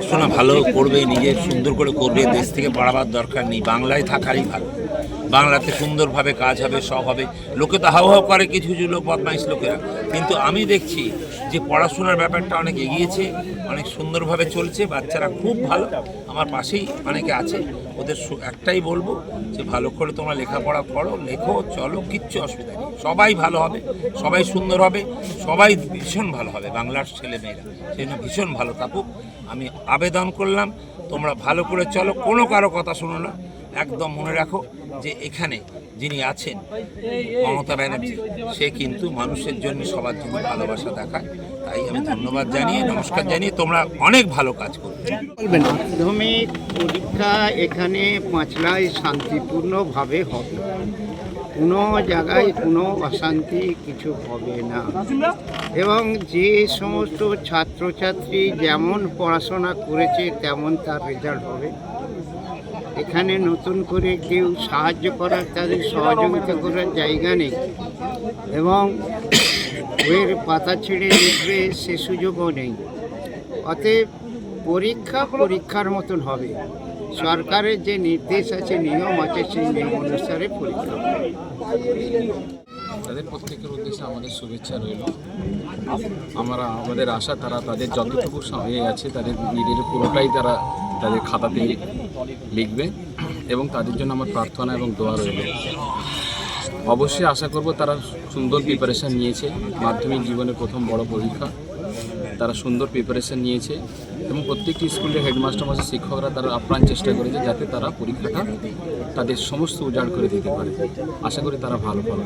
পড়াশোনা ভালো করবে, নিজে সুন্দর করে করবে, দেশ থেকে বাড়াবার দরকার নেই। বাংলায় থাকারই ভালো। বাংলাতে সুন্দরভাবে কাজ হবে, সব হবে। লোকে তো হাও হাও করে, কিছু কিছু লোক বদমাইশ লোকেরা। কিন্তু আমি দেখছি যে পড়াশোনার ব্যাপারটা অনেক এগিয়েছে, অনেক সুন্দরভাবে চলছে, বাচ্চারা খুব ভালো। আমার পাশেই অনেকে আছে। ওদের একটাই বলব যে ভালো করে তোমরা লেখাপড়া করো, লেখো, চলো, কিচ্ছু অসুবিধা নেই। সবাই ভালো হবে, সবাই সুন্দর হবে, সবাই ভীষণ ভালো হবে, বাংলার ছেলেমেয়েরা সেই জন্য ভীষণ ভালো থাকুক। আমি আবেদন করলাম, তোমরা ভালো করে চলো, কোনো কারও কথা শোনো না। একদম মনে রাখো যে এখানে যিনি আছেন মমতা ব্যানার্জি, সে কিন্তু মানুষের জন্য সবার জন্য ভালোবাসা দেখায়। তাই আমি ধন্যবাদ জানিয়ে নমস্কার জানিয়ে তোমরা অনেক ভালো কাজ করবে। মাধ্যমিক পরীক্ষা এখানে পাঁচলায় শান্তিপূর্ণভাবে হবে। কোনো জায়গায় কোনো অশান্তি কিছু হবে না। এবং যে সমস্ত ছাত্রছাত্রী যেমন পড়াশোনা করেছে তেমন তার রেজাল্ট হবে। এখানে নতুন করে কেউ সাহায্য করার তাদের সহযোগিতা করার জায়গা নেই। এবং বইয়ের পাতা ছেড়ে লিখবে সে সুযোগও নেই। অতএব পরীক্ষা পরীক্ষার মতন হবে। সরকারের যে নির্দেশ আছে, নিয়ম আছে, সেই নিয়ম অনুসারে পরীক্ষা তাদের প্রত্যেকের উদ্দেশ্যে আমাদের শুভেচ্ছা রইল। আমরা, আমাদের আশা, তারা তাদের যতটুকু সময় আছে, তাদের নিজের পুরোটাই তারা তাদের খাতাতে লিখবে এবং তাদের জন্য আমার প্রার্থনা এবং দোয়া রইল। অবশ্যই আশা করব তারা সুন্দর প্রিপারেশান নিয়েছে। মাধ্যমিক জীবনের প্রথম বড় পরীক্ষা। তারা সুন্দর প্রিপারেশান নিয়েছে এবং প্রত্যেকটি স্কুলের হেডমাস্টার মাসের শিক্ষকরা তারা আপ্রাণ চেষ্টা করেছে যাতে তারা পরীক্ষাটা তাদের সমস্ত উজাড় করে দিতে পারে। আশা করি তারা ভালো ফল